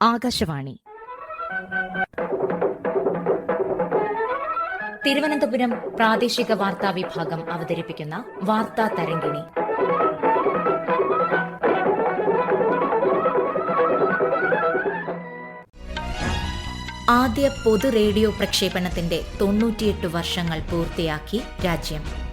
ആകാശവാണി. തിരുവനന്തപുരം പ്രാദേശിക വാർത്താ വിഭാഗം അവതരിപ്പിക്കുന്ന വാർത്താ തരംഗിണി. ആദ്യ പൊതു റേഡിയോ പ്രക്ഷേപണത്തിന്റെ തൊണ്ണൂറ്റിയെട്ട് വർഷങ്ങൾ പൂർത്തിയാക്കി രാജ്യം.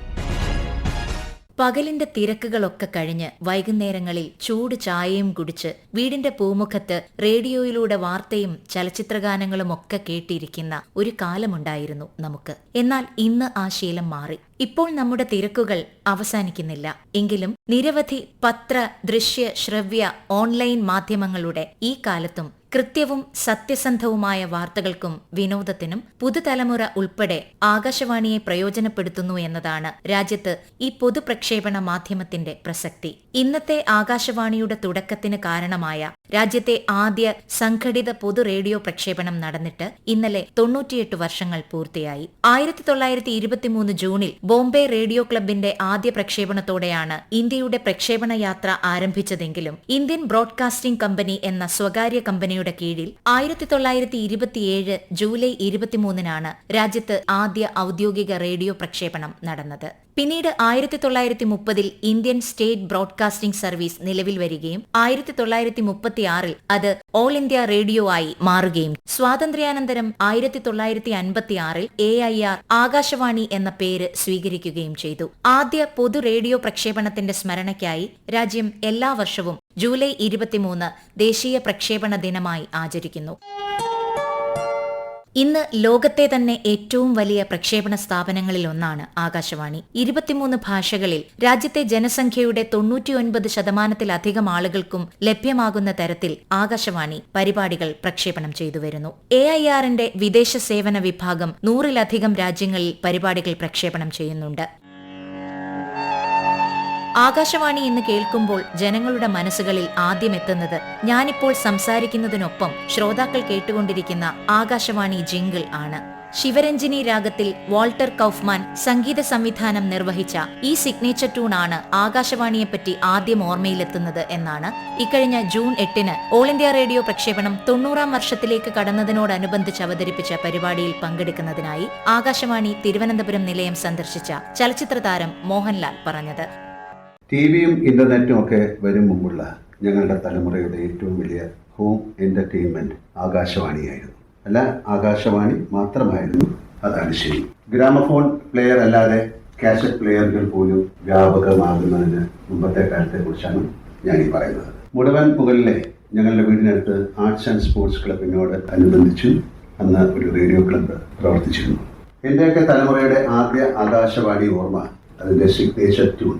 പകലിന്റെ തിരക്കുകളൊക്കെ കഴിഞ്ഞ് വൈകുന്നേരങ്ങളിൽ ചൂട് ചായയും കുടിച്ച് വീടിന്റെ പൂമുഖത്ത് റേഡിയോയിലൂടെ വാർത്തയും ചലച്ചിത്രഗാനങ്ങളും ഒക്കെ കേട്ടിരിക്കുന്ന ഒരു കാലമുണ്ടായിരുന്നു നമുക്ക്. എന്നാൽ ഇന്ന് ആ ശീലം മാറി. ഇപ്പോൾ നമ്മുടെ തിരക്കുകൾ അവസാനിക്കുന്നില്ല. എങ്കിലും നിരവധി പത്ര ദൃശ്യ ശ്രവ്യ ഓൺലൈൻ മാധ്യമങ്ങളുടെ ഈ കാലത്തും കൃത്യവും സത്യസന്ധവുമായ വാർത്തകൾക്കും വിനോദത്തിനും പുതുതലമുറ ഉൾപ്പെടെ ആകാശവാണിയെ പ്രയോജനപ്പെടുത്തുന്നു എന്നതാണ് രാജ്യത്ത് ഈ പൊതുപ്രക്ഷേപണ മാധ്യമത്തിന്റെ പ്രസക്തി. ഇന്നത്തെ ആകാശവാണിയുടെ തുടക്കത്തിന് കാരണമായ രാജ്യത്തെ ആദ്യ സംഘടിത പൊതു റേഡിയോ പ്രക്ഷേപണം നടന്നിട്ട് ഇന്നലെ തൊണ്ണൂറ്റിയെട്ട് വർഷങ്ങൾ പൂർത്തിയായി. ആയിരത്തി തൊള്ളായിരത്തി ഇരുപത്തിമൂന്ന് ജൂണിൽ ബോംബെ റേഡിയോ ക്ലബിന്റെ ആദ്യ പ്രക്ഷേപണത്തോടെയാണ് ഇന്ത്യയുടെ പ്രക്ഷേപണ യാത്ര ആരംഭിച്ചതെങ്കിലും ഇന്ത്യൻ ബ്രോഡ്കാസ്റ്റിംഗ് കമ്പനി എന്ന സ്വകാര്യ കമ്പനിയുടെ കീഴിൽ ആയിരത്തി തൊള്ളായിരത്തി ഇരുപത്തിയേഴ് ജൂലൈ ഇരുപത്തിമൂന്നിനാണ് രാജ്യത്ത് ആദ്യ ഔദ്യോഗിക റേഡിയോ പ്രക്ഷേപണം നടന്നത്. പിന്നീട് ആയിരത്തി തൊള്ളായിരത്തി മുപ്പതിൽ ഇന്ത്യൻ സ്റ്റേറ്റ് ബ്രോഡ്കാസ്റ്റിംഗ് സർവീസ് നിലവിൽ വരികയും ആയിരത്തി തൊള്ളായിരത്തി മുപ്പത്തിയാറിൽ അത് ഓൾ ഇന്ത്യ റേഡിയോ ആയി മാറുകയും സ്വാതന്ത്ര്യാനന്തരം ആയിരത്തി തൊള്ളായിരത്തി അൻപത്തിയാറിൽ എ ഐ ആർ ആകാശവാണി എന്ന പേര് സ്വീകരിക്കുകയും ചെയ്തു. ആദ്യ പൊതു റേഡിയോ പ്രക്ഷേപണത്തിന്റെ സ്മരണയ്ക്കായി രാജ്യം എല്ലാ വർഷവും ജൂലൈ ഇരുപത്തിമൂന്ന് ദേശീയ പ്രക്ഷേപണ ദിനമായി ആചരിക്കുന്നു. ഇന്ന് ലോകത്തെ തന്നെ ഏറ്റവും വലിയ പ്രക്ഷേപണ സ്ഥാപനങ്ങളിൽ ഒന്നാണ് ആകാശവാണി. ഇരുപത്തിമൂന്ന് ഭാഷകളിൽ രാജ്യത്തെ ജനസംഖ്യയുടെ തൊണ്ണൂറ്റിയൊൻപത് ശതമാനത്തിലധികം ആളുകൾക്കും ലഭ്യമാകുന്ന തരത്തിൽ ആകാശവാണി പരിപാടികൾ പ്രക്ഷേപണം ചെയ്തു വരുന്നു. എ ഐ ആറിന്റെ വിദേശ സേവന വിഭാഗം നൂറിലധികം രാജ്യങ്ങളിൽ പരിപാടികൾ പ്രക്ഷേപണം ചെയ്യുന്നുണ്ട്. ആകാശവാണി എന്ന് കേൾക്കുമ്പോൾ ജനങ്ങളുടെ മനസ്സുകളിൽ ആദ്യം എത്തുന്നത് ഞാനിപ്പോൾ സംസാരിക്കുന്നതിനൊപ്പം ശ്രോതാക്കൾ കേട്ടുകൊണ്ടിരിക്കുന്ന ആകാശവാണി ജിംഗിൾ ആണ്. ശിവരഞ്ജിനി രാഗത്തിൽ വാൾട്ടർ കൗഫ്മാൻ സംഗീത സംവിധാനം നിർവഹിച്ച ഈ സിഗ്നേച്ചർ ട്യൂൺ ആണ് ആകാശവാണിയെപ്പറ്റി ആദ്യം ഓർമ്മയിലെത്തുന്നത് എന്നാണ്. ഇക്കഴിഞ്ഞ ജൂൺ എട്ടിന് ഓൾ ഇന്ത്യ റേഡിയോ പ്രക്ഷേപണം തൊണ്ണൂറാം വർഷത്തിലേക്ക് കടന്നതിനോടനുബന്ധിച്ച് അവതരിപ്പിച്ച പരിപാടിയിൽ പങ്കെടുക്കുന്നതിനായി ആകാശവാണി തിരുവനന്തപുരം നിലയം സന്ദർശിച്ച ചലച്ചിത്ര താരം മോഹൻലാൽ പറഞ്ഞത്. ടി വിയും ഇന്റർനെറ്റും ഒക്കെ വരും മുമ്പുള്ള ഞങ്ങളുടെ തലമുറയുടെ ഏറ്റവും വലിയ ഹോം എന്റർടൈൻമെന്റ് ആകാശവാണിയായിരുന്നു. അല്ല ആകാശവാണി മാത്രമായിരുന്നു. അതാണ് ശരി. ഗ്രാമഫോൺ പ്ലെയർ അല്ലാതെ കാസറ്റ് പ്ലെയറുകൾ പോലും വ്യാപകമാകുന്നതിന് മുമ്പത്തെ കാലത്തെ കുറിച്ചാണ് ഞാൻ ഈ പറയുന്നത്. മുടവൻ മുകളിലെ ഞങ്ങളുടെ വീടിനടുത്ത് ആർട്സ് ആൻഡ് സ്പോർട്സ് ക്ലബിനോട് അനുബന്ധിച്ചു അന്ന് ഒരു റേഡിയോ ക്ലബ്ബ് പ്രവർത്തിച്ചിരുന്നു. എന്റെയൊക്കെ തലമുറയുടെ ആദ്യ ആകാശവാണി ഓർമ്മ അതിന്റെ സിഗ്നേച്ചർ ട്യൂൺ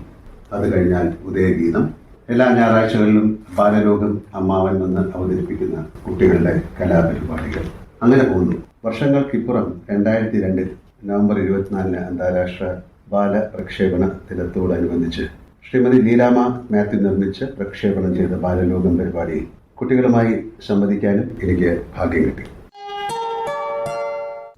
അത് കഴിഞ്ഞാൽ ഉദയഗീതം. എല്ലാ ഞായറാഴ്ചകളിലും ബാലലോകം അമ്മാവൻ വന്ന് അവതരിപ്പിക്കുന്ന കുട്ടികളുടെ കലാപരിപാടികൾ. അങ്ങനെ പോകുന്നു. വർഷങ്ങൾക്കിപ്പുറം രണ്ടായിരത്തി രണ്ടിൽ നവംബർ ഇരുപത്തിനാലിന് അന്താരാഷ്ട്ര ബാല പ്രക്ഷേപണ ദിനത്തോടനുബന്ധിച്ച് ശ്രീമതി ലീലാമ മാത്യു നിർമ്മിച്ച് പ്രക്ഷേപണം ചെയ്ത ബാലലോകം പരിപാടി കുട്ടികളുമായി സംവദിക്കാനും എനിക്ക് ഭാഗ്യം കിട്ടി.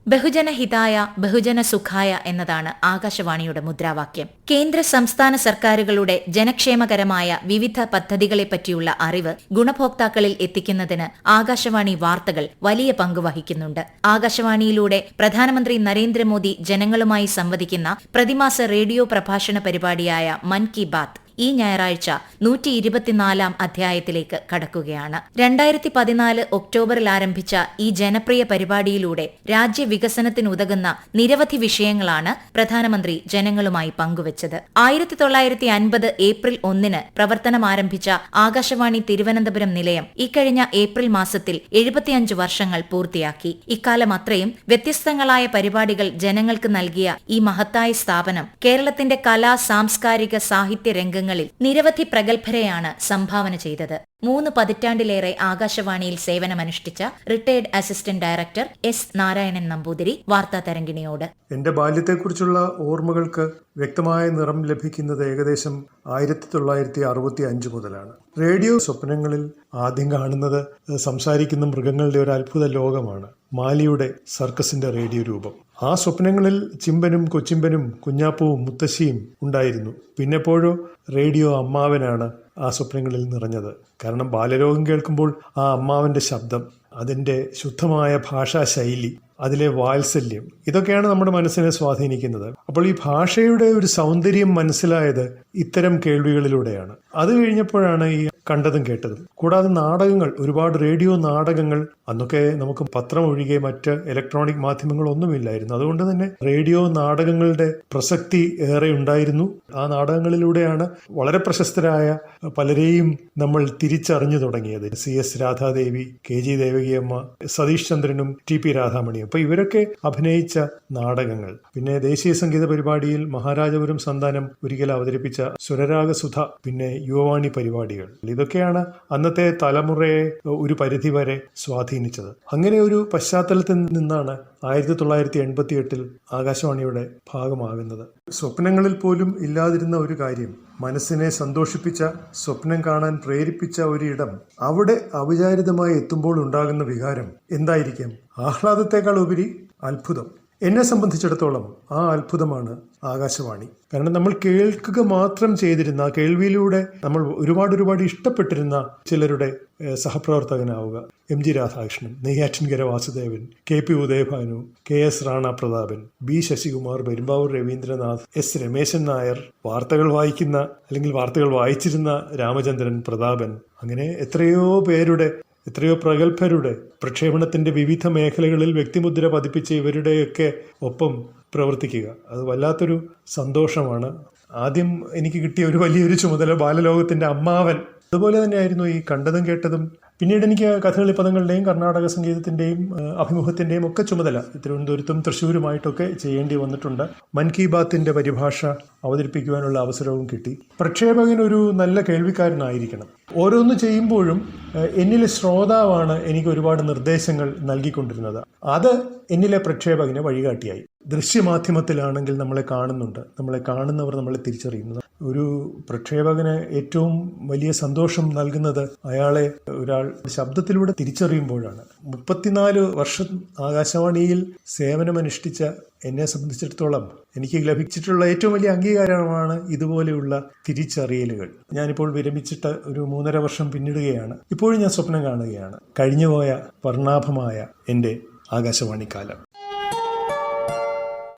ബഹുജന ഹിതായ ബഹുജന സുഖായ എന്നതാണ് ആകാശവാണിയുടെ മുദ്രാവാക്യം. കേന്ദ്ര സംസ്ഥാന സർക്കാരുകളുടെ ജനക്ഷേമകരമായ വിവിധ പദ്ധതികളെപ്പറ്റിയുള്ള അറിവ് ഗുണഭോക്താക്കളിൽ എത്തിക്കുന്നതിന് ആകാശവാണി വാർത്തകൾ വലിയ പങ്ക് വഹിക്കുന്നുണ്ട്. ആകാശവാണിയിലൂടെ പ്രധാനമന്ത്രി നരേന്ദ്രമോദി ജനങ്ങളുമായി സംവദിക്കുന്ന പ്രതിമാസ റേഡിയോ പ്രഭാഷണ പരിപാടിയായ മൻ കി ബാത്ത്. ഈ ഞായറാഴ്ച നൂറ്റി ഇരുപത്തിനാലാം അധ്യായത്തിലേക്ക് കടക്കുകയാണ്. രണ്ടായിരത്തി പതിനാല് ഒക്ടോബറിൽ ആരംഭിച്ച ഈ ജനപ്രിയ പരിപാടിയിലൂടെ രാജ്യവികസനത്തിനുതകുന്ന നിരവധി വിഷയങ്ങളാണ് പ്രധാനമന്ത്രി ജനങ്ങളുമായി പങ്കുവച്ചത്. ആയിരത്തി തൊള്ളായിരത്തി അൻപത് ഏപ്രിൽ ഒന്നിന് പ്രവർത്തനം ആരംഭിച്ച ആകാശവാണി തിരുവനന്തപുരം നിലയം ഇക്കഴിഞ്ഞ ഏപ്രിൽ മാസത്തിൽ എഴുപത്തിയഞ്ച് വർഷങ്ങൾ പൂർത്തിയാക്കി. ഇക്കാലം അത്രയും വ്യത്യസ്തങ്ങളായ പരിപാടികൾ ജനങ്ങൾക്ക് നൽകിയ ഈ മഹത്തായ സ്ഥാപനം കേരളത്തിന്റെ കലാ സാംസ്കാരിക സാഹിത്യ രംഗങ്ങളിൽ നിരവധി പ്രഗത്ഭരെയാണ് സംഭാവന ചെയ്തത്. മൂന്ന് പതിറ്റാണ്ടിലേറെ ആകാശവാണിയിൽ സേവനമനുഷ്ഠിച്ച retired assistant director S Narayanan Namboothiri വാർത്താ തരംഗിണിയോട്. എന്റെ ബാല്യത്തെക്കുറിച്ചുള്ള ഓർമ്മകൾക്ക് വ്യക്തമായ നിറം ലഭിക്കുന്നത് ഏകദേശം ആയിരത്തി തൊള്ളായിരത്തി അറുപത്തി അഞ്ച് മുതലാണ്. റേഡിയോ സ്വപ്നങ്ങളിൽ ആദ്യം കാണുന്നത് സംസാരിക്കുന്ന മൃഗങ്ങളുടെ ഒരു അത്ഭുത ലോകമാണ്. മാലിയുടെ സർക്കസിന്റെ റേഡിയോ രൂപം. ആ സ്വപ്നങ്ങളിൽ ചിമ്പനും കൊച്ചിമ്പനും കുഞ്ഞാപ്പവും മുത്തശ്ശിയും ഉണ്ടായിരുന്നു. പിന്നെപ്പോഴോ റേഡിയോ അമ്മാവനാണ് ആ സ്വപ്നങ്ങളിൽ നിറഞ്ഞത്. കാരണം ബാലരോഗം കേൾക്കുമ്പോൾ ആ അമ്മാവന്റെ ശബ്ദം അതിന്റെ ശുദ്ധമായ ഭാഷാ ശൈലി അതിലെ വാത്സല്യം. ഇതൊക്കെയാണ് നമ്മുടെ മനസ്സിനെ സ്വാധീനിക്കുന്നത്. അപ്പോൾ ഈ ഭാഷയുടെ ഒരു സൗന്ദര്യം മനസ്സിലായത് ഇത്തരം കേൾവികളിലൂടെയാണ്. അത് കഴിഞ്ഞപ്പോഴാണ് ഈ കണ്ടതും കേട്ടതും. കൂടാതെ നാടകങ്ങൾ ഒരുപാട് റേഡിയോ നാടകങ്ങൾ അന്നൊക്കെ നമുക്ക് പത്രം ഒഴികെ മറ്റ് ഇലക്ട്രോണിക് മാധ്യമങ്ങളൊന്നുമില്ലായിരുന്നു. അതുകൊണ്ട് തന്നെ റേഡിയോ നാടകങ്ങളുടെ പ്രസക്തി ഏറെ ഉണ്ടായിരുന്നു. ആ നാടകങ്ങളിലൂടെയാണ് വളരെ പ്രശസ്തരായ പലരെയും നമ്മൾ തിരിച്ചറിഞ്ഞു തുടങ്ങിയത്. C S Radhadevi K G Devakiamma Satish ചന്ദ്രനും ടി പി രാധാമണിയും. അപ്പൊ ഇവരൊക്കെ അഭിനയിച്ച നാടകങ്ങൾ. പിന്നെ ദേശീയ സംഗീത പരിപാടിയിൽ മഹാരാജപുരം സന്താനം ഒരിക്കൽ അവതരിപ്പിച്ച സ്വരരാഗസുധ പിന്നെ യുവവാണി പരിപാടികൾ. ഇതൊക്കെയാണ് അന്നത്തെ തലമുറയെ ഒരു പരിധി വരെ സ്വാധീനിച്ചത്. അങ്ങനെ ഒരു പശ്ചാത്തലത്തിൽ നിന്നാണ് ആയിരത്തി തൊള്ളായിരത്തി എൺപത്തി എട്ടിൽ ആകാശവാണിയുടെ ഭാഗമാകുന്നത്. സ്വപ്നങ്ങളിൽ പോലും ഇല്ലാതിരുന്ന ഒരു കാര്യം മനസ്സിനെ സന്തോഷിപ്പിച്ച സ്വപ്നം കാണാൻ പ്രേരിപ്പിച്ച ഒരിടം അവിടെ അവിചാരിതമായി എത്തുമ്പോൾ ഉണ്ടാകുന്ന വികാരം എന്തായിരിക്കാം? ആഹ്ലാദത്തെക്കാൾ ഉപരി അത്ഭുതം. എന്നെ സംബന്ധിച്ചിടത്തോളം ആ അത്ഭുതമാണ് ആകാശവാണി. കാരണം നമ്മൾ കേൾക്കുക മാത്രം ചെയ്തിരുന്ന കേൾവിയിലൂടെ നമ്മൾ ഒരുപാട് ഒരുപാട് ഇഷ്ടപ്പെട്ടിരുന്ന ചിലരുടെ സഹപ്രവർത്തകനാവുക. M G Radhakrishnan Neyyattinkara Vasudevan K P Udayabhanu K S Rana Prathapan B Sasikumar Perumbavoor Ravindranath S Rameshan Nair വാർത്തകൾ വായിക്കുന്ന അല്ലെങ്കിൽ വാർത്തകൾ വായിച്ചിരുന്ന രാമചന്ദ്രൻ പ്രതാപൻ അങ്ങനെ എത്രയോ പേരുടെ എത്രയോ പ്രഗത്ഭരുടെ പ്രക്ഷേപണത്തിന്റെ വിവിധ മേഖലകളിൽ വ്യക്തിമുദ്ര പതിപ്പിച്ച ഇവരുടെയൊക്കെ ഒപ്പം പ്രവർത്തിക്കുക. അത് വല്ലാത്തൊരു സന്തോഷമാണ്. ആദ്യം എനിക്ക് കിട്ടിയ ഒരു വലിയൊരു ചുമതല ബാലലോകത്തിന്റെ അമ്മാവൻ. അതുപോലെ തന്നെയായിരുന്നു ഈ കണ്ടതും കേട്ടതും പിന്നീട് എനിക്ക് കഥകളി പദങ്ങളുടെയും കർണാടക സംഗീതത്തിന്റെയും അഭിമുഖത്തിന്റെയും ഒക്കെ ചുമതല തിരുവനന്തപുരത്തും തൃശ്ശൂരുമായിട്ടൊക്കെ ചെയ്യേണ്ടി വന്നിട്ടുണ്ട്. മൻ കി ബാത്തിന്റെ പരിഭാഷ അവതരിപ്പിക്കുവാനുള്ള അവസരവും കിട്ടി. പ്രക്ഷേപകൻ ഒരു നല്ല കേൾവിക്കാരനായിരിക്കണം. ഓരോന്ന് ചെയ്യുമ്പോഴും എന്നിലെ ശ്രോതാവാണ് എനിക്ക് ഒരുപാട് നിർദ്ദേശങ്ങൾ നൽകിക്കൊണ്ടിരുന്നത്. അത് എന്നിലെ പ്രക്ഷേപകന് വഴികാട്ടിയായി. ദൃശ്യമാധ്യമത്തിലാണെങ്കിൽ നമ്മളെ കാണുന്നുണ്ട്. നമ്മളെ കാണുന്നവർ നമ്മളെ തിരിച്ചറിയുന്നു. ഒരു പ്രക്ഷേപകന് ഏറ്റവും വലിയ സന്തോഷം നൽകുന്നത് അയാളെ ഒരാൾ ശബ്ദത്തിലൂടെ തിരിച്ചറിയുമ്പോഴാണ്. മുപ്പത്തിനാല് വർഷം ആകാശവാണിയിൽ സേവനമനുഷ്ഠിച്ച എന്നെ സംബന്ധിച്ചിടത്തോളം എനിക്ക് ലഭിച്ചിട്ടുള്ള ഏറ്റവും വലിയ അംഗീകാരമാണ് ഇതുപോലെയുള്ള തിരിച്ചറിയലുകൾ. ഞാനിപ്പോൾ വിരമിച്ചിട്ട് ഒരു മൂന്നര വർഷം പിന്നിടുകയാണ്. ഇപ്പോഴും ഞാൻ സ്വപ്നം കാണുകയാണ്. കഴിഞ്ഞുപോയ വർണാഭമായ എന്റെ ആകാശവാണി കാലം.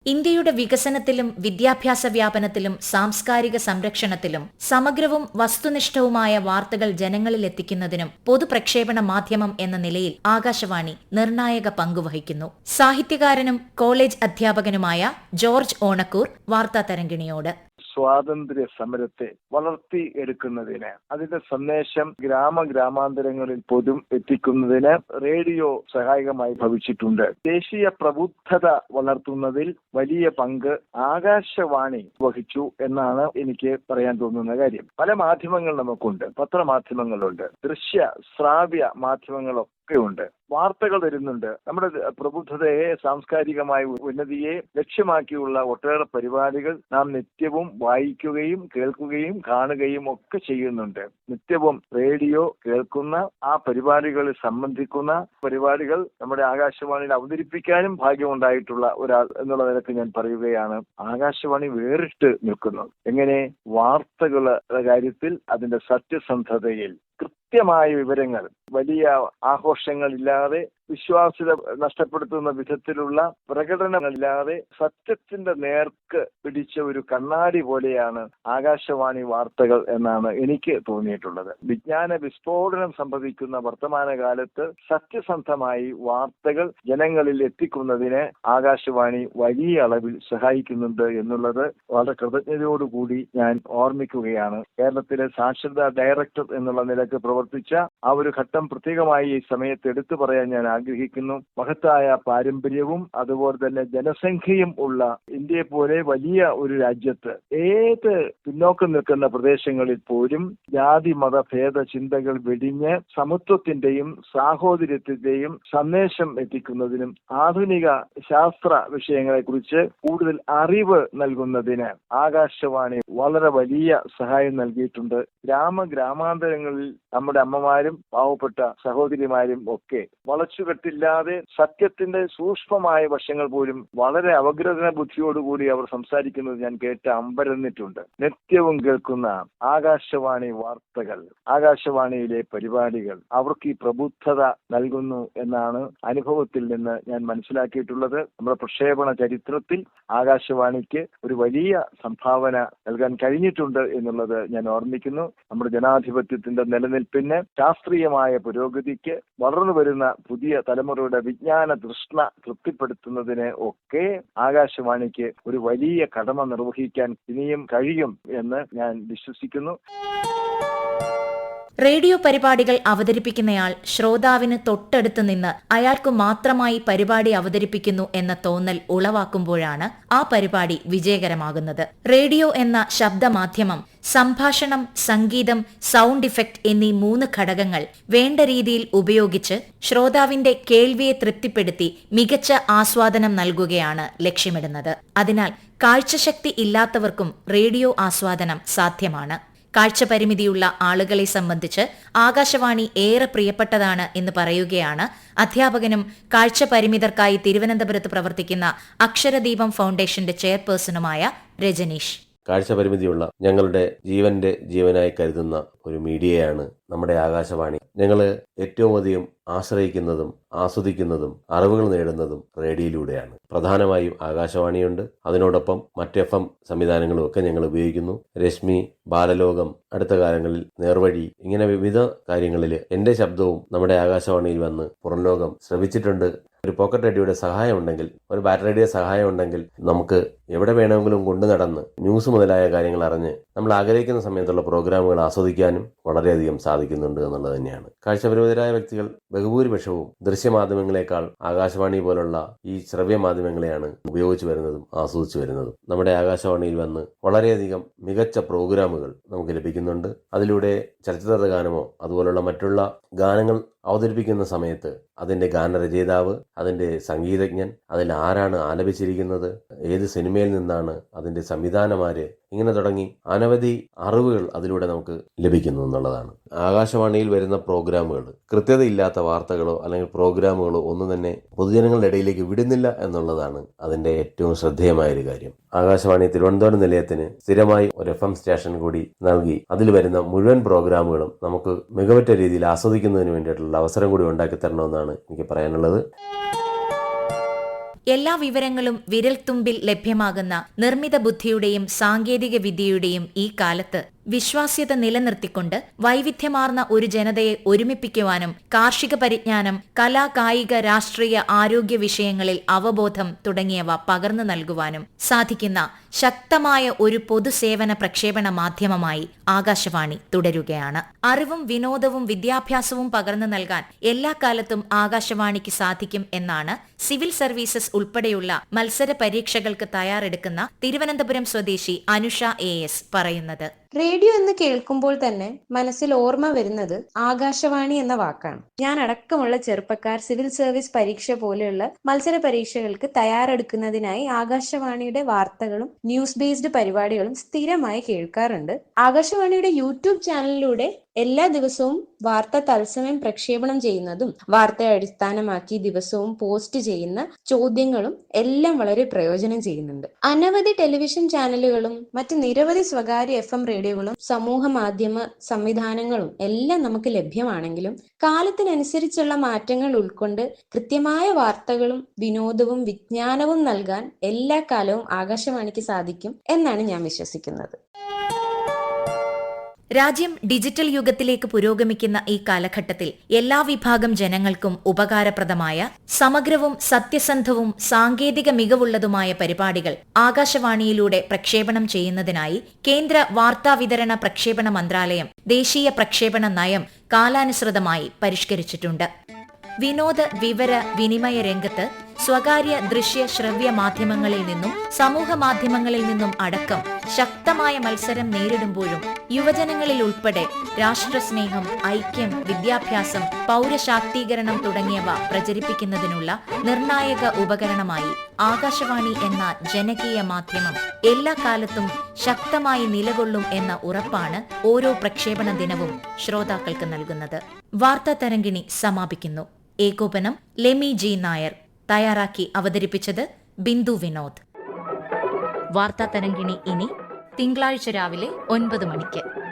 ഇന്ത്യയുടെ വികസനത്തിലും വിദ്യാഭ്യാസ വ്യാപനത്തിലും സാംസ്കാരിക സംരക്ഷണത്തിലും സമഗ്രവും വസ്തുനിഷ്ഠവുമായ വാർത്തകൾ ജനങ്ങളിൽ എത്തിക്കുന്നതിനും പൊതുപ്രക്ഷേപണ മാധ്യമം എന്ന നിലയിൽ ആകാശവാണി നിർണായക പങ്കുവഹിക്കുന്നു. സാഹിത്യകാരനും കോളേജ് അധ്യാപകനുമായ ജോർജ് ഓണക്കൂർ വാർത്താ തരംഗിണിയോട്. സ്വാതന്ത്ര്യ സമരത്തെ വളർത്തി എടുക്കുന്നതിന് അതിന്റെ സന്ദേശം ഗ്രാമ ഗ്രാമാന്തരങ്ങളിൽ പൊതും എത്തിക്കുന്നതിന് റേഡിയോ സഹായകമായി ഭവിച്ചിട്ടുണ്ട്. ദേശീയ പ്രബുദ്ധത വളർത്തുന്നതിൽ വലിയ പങ്ക് ആകാശവാണി വഹിച്ചു എന്നാണ് എനിക്ക് പറയാൻ തോന്നുന്ന കാര്യം. പല മാധ്യമങ്ങൾ നമുക്കുണ്ട് പത്രമാധ്യമങ്ങളുണ്ട് ദൃശ്യ ശ്രാവ്യ മാധ്യമങ്ങളൊക്കെ ഉണ്ട് വാർത്തകൾ വരുന്നുണ്ട്. നമ്മുടെ പ്രബുദ്ധതയെ സാംസ്കാരികമായ ഉന്നതിയെ ലക്ഷ്യമാക്കിയുള്ള ഒട്ടേറെ പരിപാടികൾ നാം നിത്യവും വായിക്കുകയും കേൾക്കുകയും കാണുകയും ഒക്കെ ചെയ്യുന്നുണ്ട്. നിത്യവും റേഡിയോ കേൾക്കുന്ന ആ പരിപാടികളിൽ സംബന്ധിക്കുന്ന പരിപാടികൾ നമ്മുടെ ആകാശവാണിയിൽ അവതരിപ്പിക്കാനും ഭാഗ്യമുണ്ടായിട്ടുള്ള ഒരാൾ എന്നുള്ള നിലയ്ക്ക് ഞാൻ പറയുകയാണ്. ആകാശവാണി വേറിട്ട് നിൽക്കുന്നു. എങ്ങനെ? വാർത്തകളുടെ കാര്യത്തിൽ അതിന്റെ സത്യസന്ധതയിൽ. കൃത്യമായ വിവരങ്ങൾ വലിയ ആഘോഷങ്ങളില്ലാതെ വിശ്വാസ്യത നഷ്ടപ്പെടുത്തുന്ന വിധത്തിലുള്ള പ്രകടനങ്ങളില്ലാതെ സത്യത്തിന്റെ നേർക്ക് പിടിച്ച ഒരു കണ്ണാടി പോലെയാണ് ആകാശവാണി വാർത്തകൾ എന്നാണ് എനിക്ക് തോന്നിയിട്ടുള്ളത്. വിജ്ഞാന വിസ്ഫോടനം സംഭവിക്കുന്ന വർത്തമാനകാലത്ത് സത്യസന്ധമായി വാർത്തകൾ ജനങ്ങളിൽ എത്തിക്കുന്നതിന് ആകാശവാണി വലിയ അളവിൽ സഹായിക്കുന്നുണ്ട് എന്നുള്ളത് വളരെ കൃതജ്ഞതയോടുകൂടി ഞാൻ ഓർമ്മിക്കുകയാണ്. കേരളത്തിലെ സാക്ഷരതാ ഡയറക്ടർ എന്നുള്ള നിലയ്ക്ക് പ്രവർത്തിച്ച ആ ഒരു ഘട്ടം പ്രത്യേകമായി ഈ സമയത്ത് എടുത്തു പറയാൻ ഞാൻ ആഗ്രഹിക്കുന്നു. മഹത്തായ പാരമ്പര്യവും അതുപോലെ തന്നെ ജനസംഖ്യയും ഉള്ള ഇന്ത്യയെ പോലെ വലിയ ഒരു രാജ്യത്ത് ഏത് പിന്നോക്കം നിൽക്കുന്ന പ്രദേശങ്ങളിൽ പോലും ജാതി മത ഭേദ ചിന്തകൾ വെടിഞ്ഞ് സമത്വത്തിന്റെയും സാഹോദര്യത്തിന്റെയും സന്ദേശം എത്തിക്കുന്നതിനും ആധുനിക ശാസ്ത്ര വിഷയങ്ങളെ കുറിച്ച് കൂടുതൽ അറിവ് നൽകുന്നതിന് ആകാശവാണി വളരെ വലിയ സഹായം നൽകിയിട്ടുണ്ട്. ഗ്രാമ ഗ്രാമാന്തരങ്ങളിൽ നമ്മുടെ അമ്മമാരും പാവപ്പെട്ട സഹോദരിമാരും ഒക്കെ വളച്ചുകെട്ടില്ലാതെ സത്യത്തിന്റെ സൂക്ഷ്മമായ വശങ്ങൾ പോലും വളരെ അവഗ്രഹന ബുദ്ധിയോടുകൂടി അവർ സംസാരിക്കുന്നത് ഞാൻ കേട്ട് അമ്പരന്നിട്ടുണ്ട് നിത്യവും കേൾക്കുന്ന ആകാശവാണി വാർത്തകൾ ആകാശവാണിയിലെ പരിപാടികൾ അവർക്ക് ഈ പ്രബുദ്ധത നൽകുന്നു എന്നാണ് അനുഭവത്തിൽ നിന്ന് ഞാൻ മനസ്സിലാക്കിയിട്ടുള്ളത്. നമ്മുടെ പ്രക്ഷേപണ ചരിത്രത്തിൽ ആകാശവാണിക്ക് ഒരു വലിയ സംഭാവന നൽകാൻ കഴിഞ്ഞിട്ടുണ്ട് എന്നുള്ളത് ഞാൻ ഓർമ്മിക്കുന്നു. നമ്മുടെ ജനാധിപത്യത്തിന്റെ നിലനിൽപ്പിന് ശാസ്ത്രീയമായ പുരോഗതിക്ക് വളർന്നു വരുന്ന പുതിയ തലമുറയുടെ വിജ്ഞാന തൃഷ്ണ തൃപ്തിപ്പെടുത്തുന്നതിന് ഒക്കെ ആകാശവാണിക്ക് ഒരു വലിയ കടമ നിർവഹിക്കാൻ ഇനിയും കഴിയും എന്ന് ഞാൻ വിശ്വസിക്കുന്നു. റേഡിയോ പരിപാടികൾ അവതരിപ്പിക്കുന്നയാൾ ശ്രോതാവിന് തൊട്ടടുത്ത് നിന്ന് അയാൾക്കു മാത്രമായി പരിപാടി അവതരിപ്പിക്കുന്നു എന്ന തോന്നൽ ഉളവാക്കുമ്പോഴാണ് ആ പരിപാടി വിജയകരമാകുന്നത്. റേഡിയോ എന്ന ശബ്ദമാധ്യമം സംഭാഷണം സംഗീതം സൗണ്ട് ഇഫക്റ്റ് എന്നീ മൂന്ന് ഘടകങ്ങൾ വേണ്ട രീതിയിൽ ഉപയോഗിച്ച് ശ്രോതാവിന്റെ കേൾവിയെ തൃപ്തിപ്പെടുത്തി മികച്ച ആസ്വാദനം നൽകുകയാണ് ലക്ഷ്യമിടുന്നത്. അതിനാൽ കാഴ്ചശക്തി ഇല്ലാത്തവർക്കും റേഡിയോ ആസ്വാദനം സാധ്യമാണ്. കാഴ്ചപരിമിതിയുള്ള ആളുകളെ സംബന്ധിച്ച് ആകാശവാണി ഏറെ പ്രിയപ്പെട്ടതാണ് എന്ന് പറയുകയാണ്. അധ്യാപകനും കാഴ്ചപരിമിതർക്കായി തിരുവനന്തപുരത്ത് പ്രവർത്തിക്കുന്ന അക്ഷരദീപം ഫൗണ്ടേഷന്റെ ചെയർപേഴ്സണുമായ രജനീഷ്. കാഴ്ചപരിമിതിയുള്ള ഞങ്ങളുടെ ജീവന്റെ ജീവനായി കരുതുന്ന ഒരു മീഡിയയാണ് നമ്മുടെ ആകാശവാണി. ഞങ്ങൾ ഏറ്റവും അധികം ആശ്രയിക്കുന്നതും ആസ്വദിക്കുന്നതും അറിവുകൾ നേടുന്നതും റേഡിയോയിലൂടെയാണ്. പ്രധാനമായും ആകാശവാണിയുണ്ട്. അതിനോടൊപ്പം മറ്റ് എഫ് എം സംവിധാനങ്ങളും ഒക്കെ ഞങ്ങൾ ഉപയോഗിക്കുന്നു. രശ്മി ബാലലോകം അടുത്ത കാലങ്ങളിൽ നേർവഴി ഇങ്ങനെ വിവിധ കാര്യങ്ങളിൽ എന്റെ ശബ്ദവും നമ്മുടെ ആകാശവാണിയിൽ വന്ന് പുറംലോകം ശ്രമിച്ചിട്ടുണ്ട് ഒരു പോക്കറ്റ് റേഡിയോയുടെ സഹായം ഉണ്ടെങ്കിൽ ഒരു ബാറ്ററിയുടെ സഹായം ഉണ്ടെങ്കിൽ നമുക്ക് എവിടെ വേണമെങ്കിലും കൊണ്ടു നടന്ന് ന്യൂസ് മുതലായ കാര്യങ്ങൾ അറിഞ്ഞ് നമ്മൾ ആഗ്രഹിക്കുന്ന സമയത്തുള്ള പ്രോഗ്രാമുകൾ ആസ്വദിക്കാനും വളരെയധികം സാധിക്കുന്നുണ്ട് എന്നുള്ളത് തന്നെയാണ്. കാഴ്ചപരിമിതരായ വ്യക്തികൾ ബഹുഭൂരിപക്ഷവും ദൃശ്യമാധ്യമങ്ങളെക്കാൾ ആകാശവാണി പോലുള്ള ഈ ശ്രവ്യ മാധ്യമങ്ങളെയാണ് ഉപയോഗിച്ചു വരുന്നതും ആസ്വദിച്ചു വരുന്നതും. നമ്മുടെ ആകാശവാണിയിൽ വന്ന് വളരെയധികം മികച്ച പ്രോഗ്രാമുകൾ നമുക്ക് ലഭിക്കുന്നുണ്ട്. അതിലൂടെ ചലച്ചിത്ര ഗാനമോ അതുപോലുള്ള മറ്റുള്ള ഗാനങ്ങൾ അവതരിപ്പിക്കുന്ന സമയത്ത് അതിന്റെ ഗാനരചയിതാവ് അതിന്റെ സംഗീതജ്ഞൻ അതിൽ ആരാണ് ആലപിച്ചിരിക്കുന്നത് ഏത് സിനിമയിൽ നിന്നാണ് അതിന്റെ സംവിധാനമാര് ഇങ്ങനെ തുടങ്ങി അനവധി അറിവുകൾ അതിലൂടെ നമുക്ക് ലഭിക്കുന്നു എന്നുള്ളതാണ്. ആകാശവാണിയിൽ വരുന്ന പ്രോഗ്രാമുകൾ കൃത്യതയില്ലാത്ത വാർത്തകളോ അല്ലെങ്കിൽ പ്രോഗ്രാമുകളോ ഒന്നും തന്നെ പൊതുജനങ്ങളുടെ ഇടയിലേക്ക് വിടുന്നില്ല എന്നുള്ളതാണ് അതിന്റെ ഏറ്റവും ശ്രദ്ധേയമായ ഒരു കാര്യം. ആകാശവാണി തിരുവനന്തപുരം നിലയത്തിന് സ്ഥിരമായി ഒരു എഫ് എം സ്റ്റേഷൻ കൂടി നൽകി. അതിൽ വരുന്ന മുഴുവൻ പ്രോഗ്രാമുകളും നമുക്ക് മികവറ്റ രീതിയിൽ ആസ്വദിക്കുന്നതിന് വേണ്ടിയിട്ടുള്ള അവസരം കൂടി ഉണ്ടാക്കി തരണമെന്നാണ് എനിക്ക് പറയാനുള്ളത്. എല്ലാ വിവരങ്ങളും വിരൽത്തുമ്പിൽ ലഭ്യമാകുന്ന നിർമ്മിത ബുദ്ധിയുടെയും സാങ്കേതിക വിദ്യയുടെയും ഈ കാലത്ത് വിശ്വാസ്യത നിലനിർത്തിക്കൊണ്ട് വൈവിധ്യമാർന്ന ഒരു ജനതയെ ഒരുമിപ്പിക്കുവാനും കാർഷിക പരിജ്ഞാനം കലാ കായിക രാഷ്ട്രീയ ആരോഗ്യ വിഷയങ്ങളിൽ അവബോധം തുടങ്ങിയവ പകർന്നു നൽകുവാനും സാധിക്കുന്ന ശക്തമായ ഒരു പൊതുസേവന പ്രക്ഷേപണ മാധ്യമമായി ആകാശവാണി തുടരുകയാണ്. അറിവും വിനോദവും വിദ്യാഭ്യാസവും പകർന്നു നൽകാൻ എല്ലാ കാലത്തും ആകാശവാണിക്ക് സാധിക്കും എന്നാണ് സിവിൽ സർവീസസ് ഉൾപ്പെടെയുള്ള മത്സര പരീക്ഷകൾക്ക് തയ്യാറെടുക്കുന്ന തിരുവനന്തപുരം സ്വദേശി അനുഷ എ എസ് പറയുന്നത്. റേഡിയോ എന്ന് കേൾക്കുമ്പോൾ തന്നെ മനസ്സിൽ ഓർമ്മ വരുന്നത് ആകാശവാണി എന്ന വാക്കാണ്. ഞാൻ അടക്കമുള്ള ചെറുപ്പക്കാർ സിവിൽ സർവീസ് പരീക്ഷ പോലെയുള്ള മത്സര പരീക്ഷകൾക്ക് തയ്യാറെടുക്കുന്നതിനായി ആകാശവാണിയുടെ വാർത്തകളും ന്യൂസ് ബേസ്ഡ് പരിപാടികളും സ്ഥിരമായി കേൾക്കാറുണ്ട്. ആകാശവാണിയുടെ യൂട്യൂബ് ചാനലിലൂടെ എല്ലാ ദിവസവും വാർത്ത തത്സമയം പ്രക്ഷേപണം ചെയ്യുന്നതും വാർത്തയെ അടിസ്ഥാനമാക്കി ദിവസവും പോസ്റ്റ് ചെയ്യുന്ന ചോദ്യങ്ങളും എല്ലാം വളരെ പ്രയോജനം ചെയ്യുന്നുണ്ട്. അനവധി ടെലിവിഷൻ ചാനലുകളും മറ്റ് നിരവധി സ്വകാര്യ എഫ് എം റേഡിയോകളും സമൂഹ മാധ്യമ സംവിധാനങ്ങളും എല്ലാം നമുക്ക് ലഭ്യമാണെങ്കിലും കാലത്തിനനുസരിച്ചുള്ള മാറ്റങ്ങൾ ഉൾക്കൊണ്ട് കൃത്യമായ വാർത്തകളും വിനോദവും വിജ്ഞാനവും നൽകാൻ എല്ലാ കാലവും ആകാശവാണിക്ക് സാധിക്കും എന്നാണ് ഞാൻ വിശ്വസിക്കുന്നത്. രാജ്യം ഡിജിറ്റൽ യുഗത്തിലേക്ക് പുരോഗമിക്കുന്ന ഈ കാലഘട്ടത്തിൽ എല്ലാ വിഭാഗം ജനങ്ങൾക്കും ഉപകാരപ്രദമായ സമഗ്രവും സത്യസന്ധവും സാങ്കേതിക മികവുള്ളതുമായ പരിപാടികൾ ആകാശവാണിയിലൂടെ പ്രക്ഷേപണം ചെയ്യുന്നതിനായി കേന്ദ്ര വാർത്താവിതരണ പ്രക്ഷേപണ മന്ത്രാലയം ദേശീയ പ്രക്ഷേപണ നയം കാലാനുസൃതമായി പരിഷ്കരിച്ചിട്ടുണ്ട്. വിനോദ വിവര വിനിമയ രംഗത്ത് സ്വകാര്യ ദൃശ്യ ശ്രവ്യ മാധ്യമങ്ങളിൽ നിന്നും സമൂഹ മാധ്യമങ്ങളിൽ നിന്നും അടക്കം ശക്തമായ മത്സരം നേരിടുമ്പോഴും യുവജനങ്ങളിൽ ഉൾപ്പെടെ രാഷ്ട്രസ്നേഹം ഐക്യം വിദ്യാഭ്യാസം പൗരശാക്തീകരണം തുടങ്ങിയവ പ്രചരിപ്പിക്കുന്നതിനുള്ള നിർണായക ഉപകരണമായി ആകാശവാണി എന്ന ജനകീയ മാധ്യമം എല്ലാ കാലത്തും ശക്തമായി നിലകൊള്ളും എന്ന ഉറപ്പാണ് ഓരോ പ്രക്ഷേപണ ദിനവും ശ്രോതാക്കൾക്ക് നൽകുന്നത്. വാർത്താ തരംഗിണി സമാപിക്കുന്നു. ഏകോപനം ലെമി ജി നായർ. തയ്യാറാക്കി അവതരിപ്പിച്ചത് ബിന്ദു വിനോദ്. വാർത്താ തരംഗിണി ഇനി തിങ്കളാഴ്ച രാവിലെ ഒൻപത് മണിക്ക്.